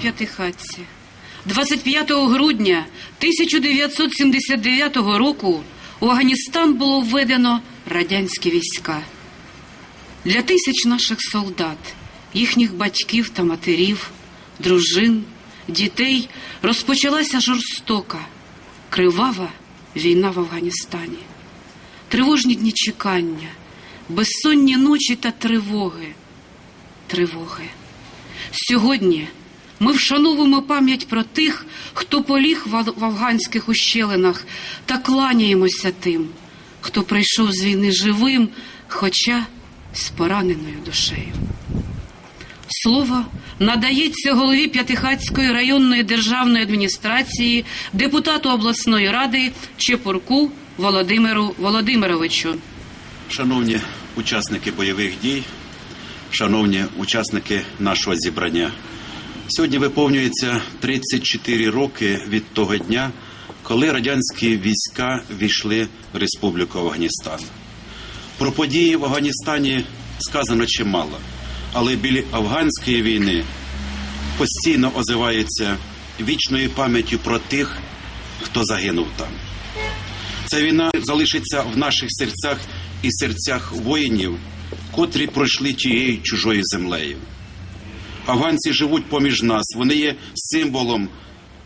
П'ятихатці. 25 грудня 1979 року у Афганістан було введено радянські війська. Для тисяч наших солдат, їхніх батьків та матерів, дружин, дітей розпочалася жорстока, кривава війна в Афганістані. Тривожні дні чекання, безсонні ночі та тривоги. Тривоги. Сьогодні ми вшановуємо пам'ять про тих, хто поліг в афганських ущелинах, та кланяємося тим, хто прийшов з війни живим, хоча з пораненою душею. Слово надається голові П'ятихатської районної державної адміністрації, депутату обласної ради Чепурку Володимиру Володимировичу. Шановні учасники бойових дій, шановні учасники нашого зібрання, сьогодні виповнюється 34 роки від того дня, коли радянські війська війшли в Республіку Афганістан. Про події в Афганістані сказано чимало, але біля афганської війни постійно озиваються вічною пам'яттю про тих, хто загинув там. Ця війна залишиться в наших серцях і серцях воїнів, котрі пройшли тією чужою землею. Афганці живуть поміж нас, вони є символом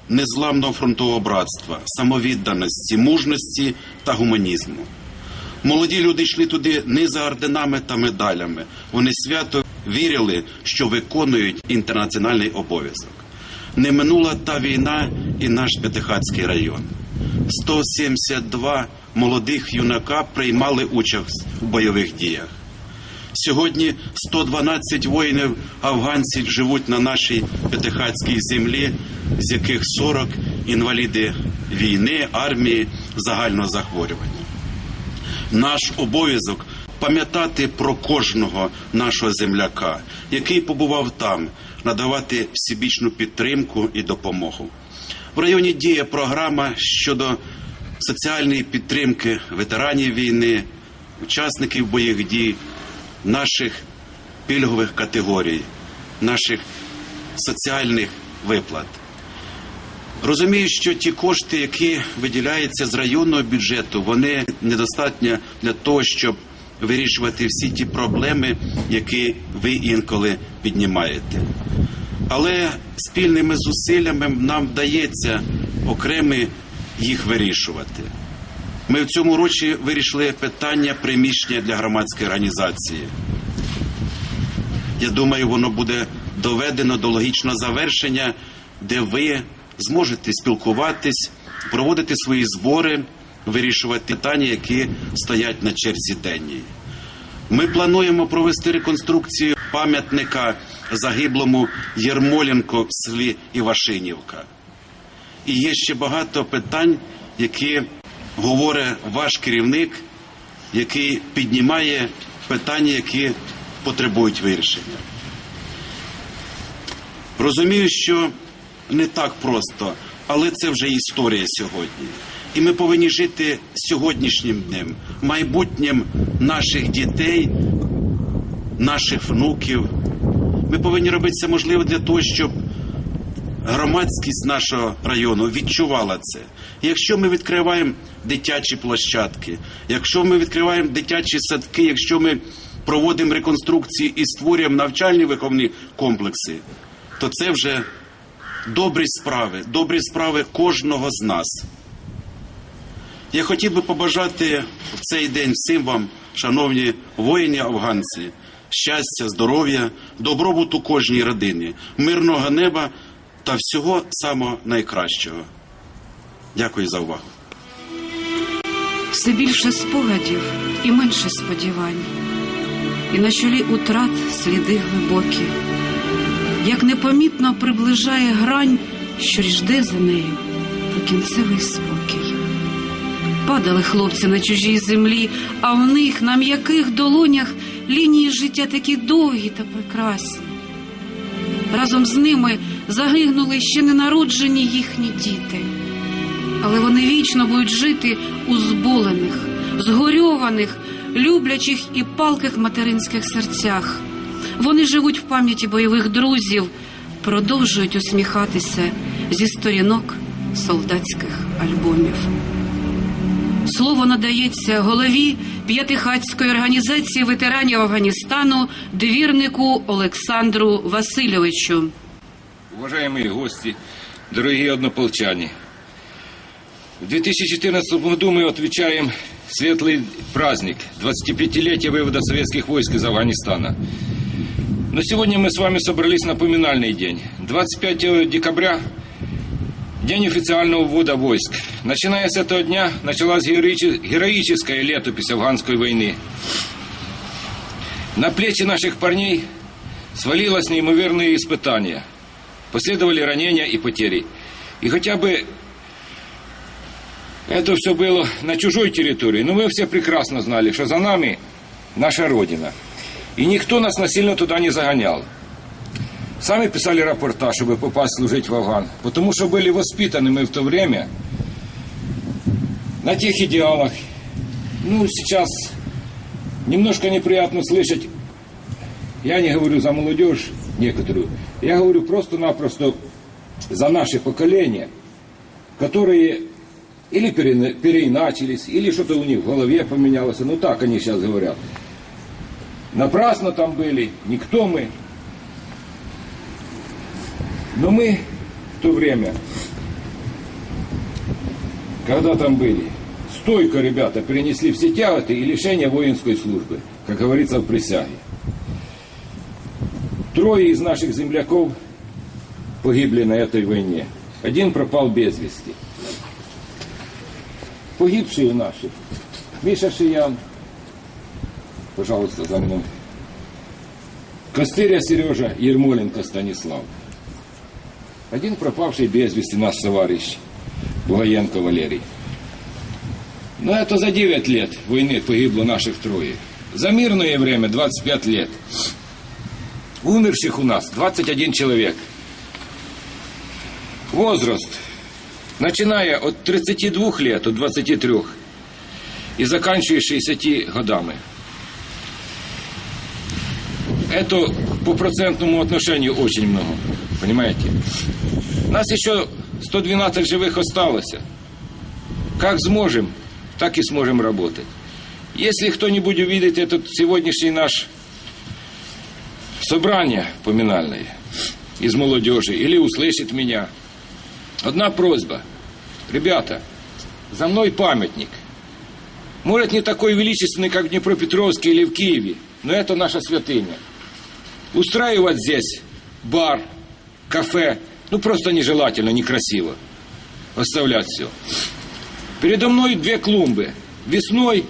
незламного фронтового братства, самовідданості, мужності та гуманізму. Молоді люди йшли туди не за орденами та медалями. Вони свято вірили, що виконують інтернаціональний обов'язок. Не минула та війна і наш П'ятихатський район. 172 молодих юнака приймали участь у бойових діях. Сьогодні 112 воїнів афганців живуть на нашій П'ятихатській землі, з яких 40 інваліди війни, армії, загального захворювання. Наш обов'язок пам'ятати про кожного нашого земляка, який побував там, надавати всебічну підтримку і допомогу. В районі діє програма щодо соціальної підтримки ветеранів війни, учасників бойових дій, наших пільгових категорій, наших соціальних виплат. Розумію, що ті кошти, які виділяються з районного бюджету, вони недостатньо для того, щоб вирішувати всі ті проблеми, які ви інколи піднімаєте. Але спільними зусиллями нам вдається окремі їх вирішувати. Ми в цьому році вирішили питання приміщення для громадської організації. Я думаю, воно буде доведено до логічного завершення, де ви зможете спілкуватись, проводити свої збори, вирішувати питання, які стоять на черзі денній. Ми плануємо провести реконструкцію пам'ятника загиблому Єрмоленко в селі Івашинівка. І є ще багато питань, які говорить ваш керівник, який піднімає питання, які потребують вирішення. Розумію, що не так просто, але це вже історія сьогодні. І ми повинні жити сьогоднішнім днем, майбутнім наших дітей, наших внуків. Ми повинні робити все можливе для того, щоб громадськість нашого району відчувала це. Якщо ми відкриваємо дитячі площадки, якщо ми відкриваємо дитячі садки, якщо ми проводимо реконструкції і створюємо навчальні виховні комплекси, то це вже добрі справи, добрі справи кожного з нас. Я хотів би побажати в цей день всім вам, шановні воїни афганці, щастя, здоров'я, добробуту кожній родині, мирного неба та всього самого найкращого. Дякую за увагу. Все більше спогадів і менше сподівань, і на чолі утрат сліди глибокі, як непомітно приближає грань, що жде за нею про кінцевий спокій. Падали хлопці на чужій землі, а в них на м'яких долонях лінії життя такі довгі та прекрасні. Разом з ними загинули ще ненароджені їхні діти, але вони вічно будуть жити у зболених, згорьованих, люблячих і палких материнських серцях. Вони живуть в пам'яті бойових друзів, продовжують усміхатися зі сторінок солдатських альбомів. Слово надається голові п'ятихатської організації ветеранів Афганістану, двірнику Олександру Васильовичу. Уважаемые гости, дорогие однополчане, в 2014 году мы отвечаем светлый праздник 25-летия вывода советских войск из Афганистана. Но сегодня мы с вами собрались на поминальный день. 25 декабря – день официального ввода войск. Начиная с этого дня началась героиче- героическая летопись афганской войны. На плечи наших парней свалилось неимоверные испытания – Последовали ранения и потери. И хотя бы это все было на чужой территории, но мы все прекрасно знали, что за нами наша Родина. И никто нас насильно туда не загонял. Сами писали рапорта, чтобы попасть служить в Афган, потому что были воспитаны мы в то время на тех идеалах. Ну, сейчас немножко неприятно слышать я не говорю за молодежь некоторую, я говорю просто-напросто за наше поколение, которые или переиначились, или что-то у них в голове поменялось. Ну так они сейчас говорят. Напрасно там были, никто мы. Но мы в то время, когда там были, стойко ребята перенесли все тяготы и лишения воинской службы, как говорится в присяге. Трое из наших земляков погибли на этой войне. Один пропал без вести. Погибшие наши. Миша Шиян. Пожалуйста, за мной. Костыря Сережа, Ермоленко Станислав. Один пропавший без вести наш товарищ Бугаенко Валерий. Но это за 9 лет войны погибло наших трое. За мирное время 25 лет. Умерших у нас 21 человек. Возраст, начиная от 32 лет, от 23 и заканчивая 60 годами. Это по процентному отношению очень много, понимаете? Нас еще 112 живых осталось. Как сможем, так и сможем работать. Если кто-нибудь увидит этот сегодняшний наш собрание поминальное из молодежи или услышит меня. Одна просьба. Ребята, за мной памятник. Может, не такой величественный, как в Днепропетровске или в Киеве, но это наша святыня. Устраивать здесь бар, кафе, ну просто нежелательно, некрасиво. Оставлять все. Передо мной две клумбы. Весной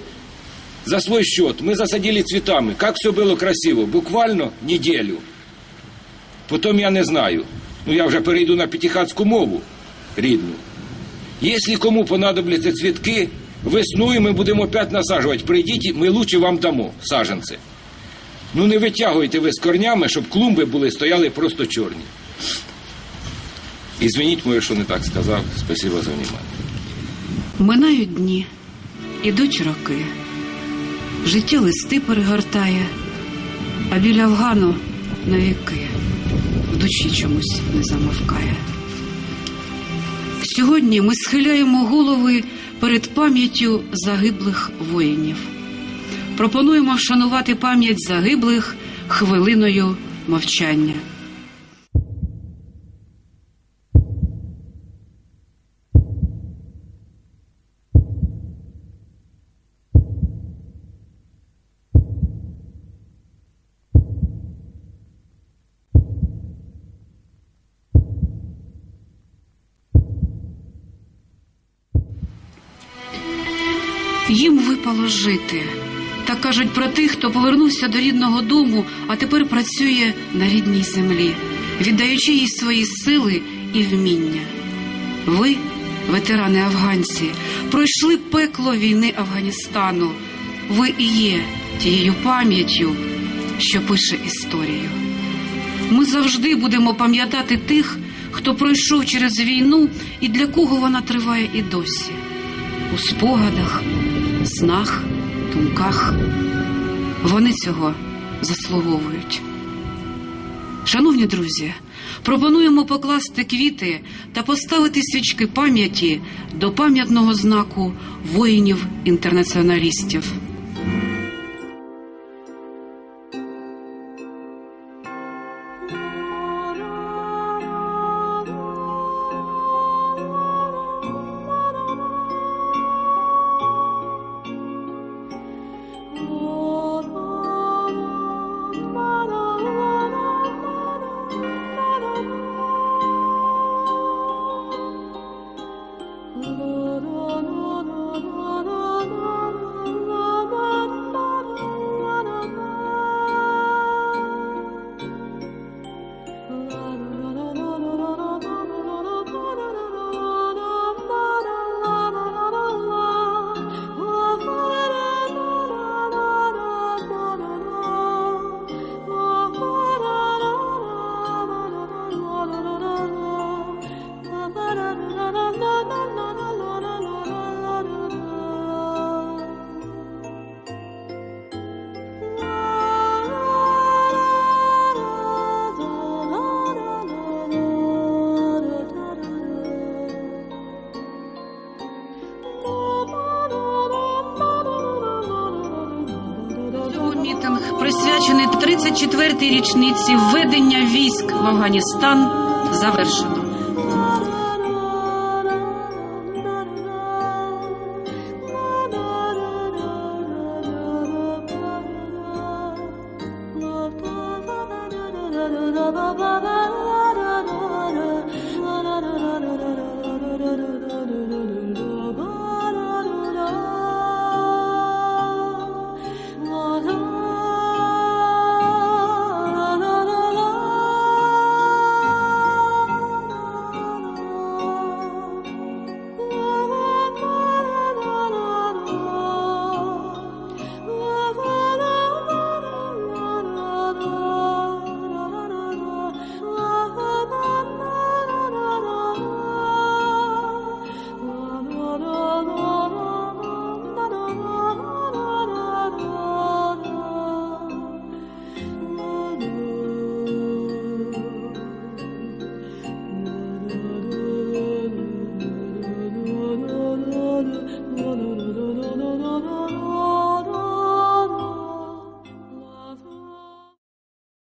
за свой счет мы засадили цветами. Как все было красиво. Буквально неделю. Потом я не знаю. Ну я вже перейду на п'ятихатську мову рідну. Якщо кому понадобляться цвітки, весною ми будемо опять насаджувати. Прийдіть, ми лучше вам дамо саженці. Ну не витягуйте ви з корнями, щоб клумби були, стояли просто чорні. І звініть моє, що не так сказав. Спасибо за внимание. Минають дні, ідуть роки. Життя листи перегортає, а біля Афгану навіки в душі чомусь не замовкає. Сьогодні ми схиляємо голови перед пам'яттю загиблих воїнів. Пропонуємо вшанувати пам'ять загиблих хвилиною мовчання. Їм випало жити. Так кажуть про тих, хто повернувся до рідного дому, а тепер працює на рідній землі, віддаючи їй свої сили і вміння. Ви, ветерани афганці, пройшли пекло війни Афганістану. Ви і є тією пам'яттю, що пише історію. Ми завжди будемо пам'ятати тих, хто пройшов через війну і для кого вона триває і досі. У спогадах, снах, думках. Вони цього заслуговують. Шановні друзі, пропонуємо покласти квіти та поставити свічки пам'яті до пам'ятного знаку воїнів-інтернаціоналістів. adoraré. присвячений 34-й річниці введення військ в Афганістан, завершено.